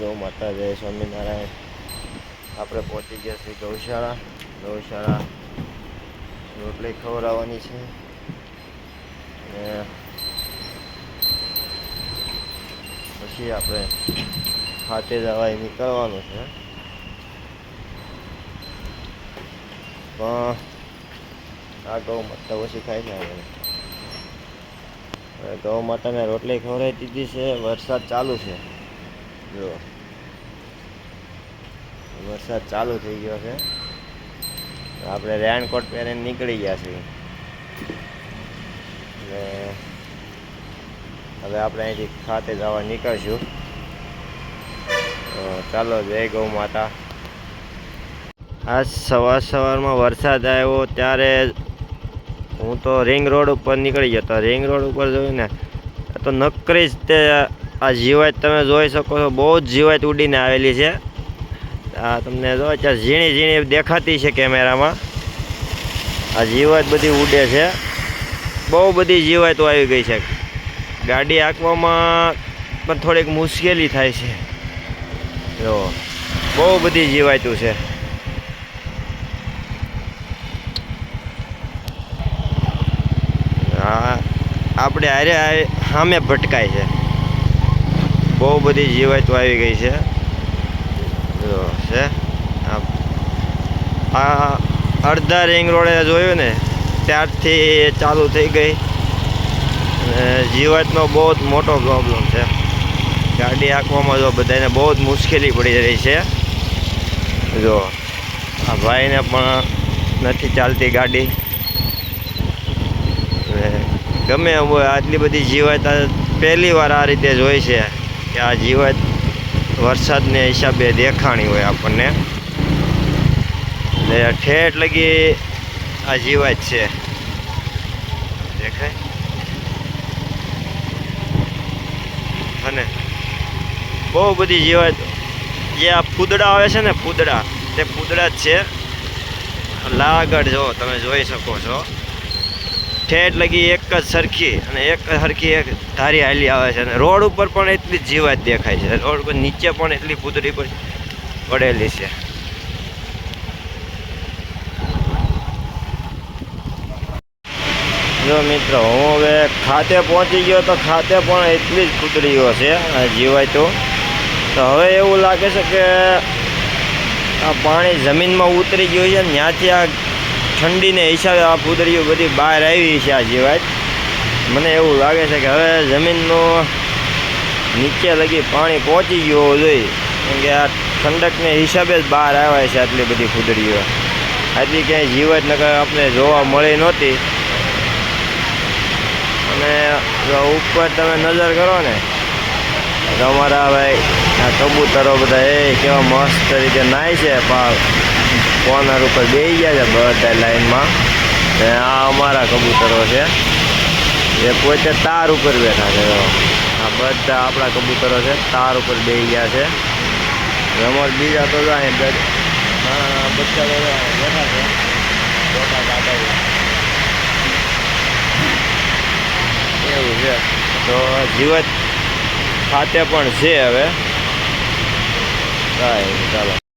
ગૌ માતા જય સ્વામિનારાયણ. આપણે પહોંચી ગયા છીએ ગૌશાળા. ગૌશાળા રોટલી ખવડાવવાની છે. અને પછી આપણે ખાતે જવા નીકળવાનું છે. પણ આ ગૌ માતા ઓછી ખાય છે આપણે ગૌ માતાને રોટલી ખવડાવી દીધી છે. વરસાદ ચાલુ છે. જો. વરસાદ ચાલુ થઈ ગયો છે. આપણે રેનકોટ પહેરીને નીકળી ગયા છીએ. હવે આપણે અહીંથી ખાતે જવા નીકળશું. ચાલો, જય ગૌ માતા. આજ સવાર સવારમાં વરસાદ આવ્યો ત્યારે હું તો રિંગ રોડ ઉપર નીકળી ગયો. તો રિંગ રોડ ઉપર જોયું ને તો નકરી જ તે આ જીવાત તમે જોઈ શકો છો, બહુ જ જીવાત ઉડીને આવેલી છે. આ તમને જો અત્યારે ઝીણી ઝીણી દેખાતી છે કેમેરામાં. આ જીવાત બધી ઉડે છે. બહુ બધી જીવાતો આવી ગઈ છે. ગાડી આંકવામાં પણ થોડીક મુશ્કેલી થાય છે. જો, બહુ બધી જીવાતું છે. આપણે હારે સામે ભટકાય છે. બહુ બધી જીવાતો આવી ગઈ છે. જો, છે? આ અડધા રિંગ રોડે જોયું ને, ત્યારથી ચાલુ થઈ ગઈ. જીવાતનો બહુ જ મોટો પ્રોબ્લેમ છે. ગાડી આંકવામાં જો બધાને બહુ જ મુશ્કેલી પડી રહી છે. જો, આ ભાઈને પણ નથી ચાલતી ગાડી. ગમે આટલી બધી જીવાત પહેલી વાર આ રીતે જોઈ છે. કે આ જીવાત વરસાદને હિસાબે દેખાણી હોય આપણને. એટલે ઠેઠ લગી આ જીવાત છે. દેખાય? અને બહુ બધી જીવાત જે આ ફૂદડા આવે છે ને ફૂદડા, તે ફૂદડા જ છે. લાગડ જો તમે જોઈ શકો છો. ઠેઠ લગી એક જ સરખી અને એક સરખી એક ધારી હાલી આવે છે અને રોડ ઉપર પણ એટલી જીવાત દેખાય છે. રોડ ઉપર નીચે પણ એટલી પૂતળી પડેલી છે. જો મિત્રો, હું હવે ખાતે પહોંચી ગયો તો ખાતે પણ એટલી જ પૂતળીઓ છે જીવાતો. તો હવે એવું લાગે છે કે આ પાણી જમીનમાં ઉતરી ગયું છે ત્યાંથી આ ઠંડીને હિસાબે આ પૂતળીઓ બધી બહાર આવી છે આ જીવાત. મને એવું લાગે છે કે હવે જમીનનું નીચે લગી પાણી પહોંચી ગયું હોવું જોઈએ. કેમ કે આ ઠંડકને હિસાબે જ બહાર આવ્યા છે આટલી બધી ફૂદડીઓ આટલી ક્યાંય જીવાત નકર આપણે જોવા મળી નહોતી. અને ઉપર તમે નજર કરો ને તમારા ભાઈ આ કબૂતરો બધા, એ કેવા મસ્ત રીતે નાય છે પણ કોર્નર ઉપર બે ગયા છે બધા લાઈનમાં. ને આ અમારા કબૂતરો છે. એ પોતે તાર ઉપર બેઠા છે. આ બધા આપણા કબૂતરો છે, તાર ઉપર બે ગયા છે. અમારે બીજા તો જાય બધા બેઠા છે. એવું છે. તો જીવત ખાતે પણ છે હવે. કાંઈ ચાલો.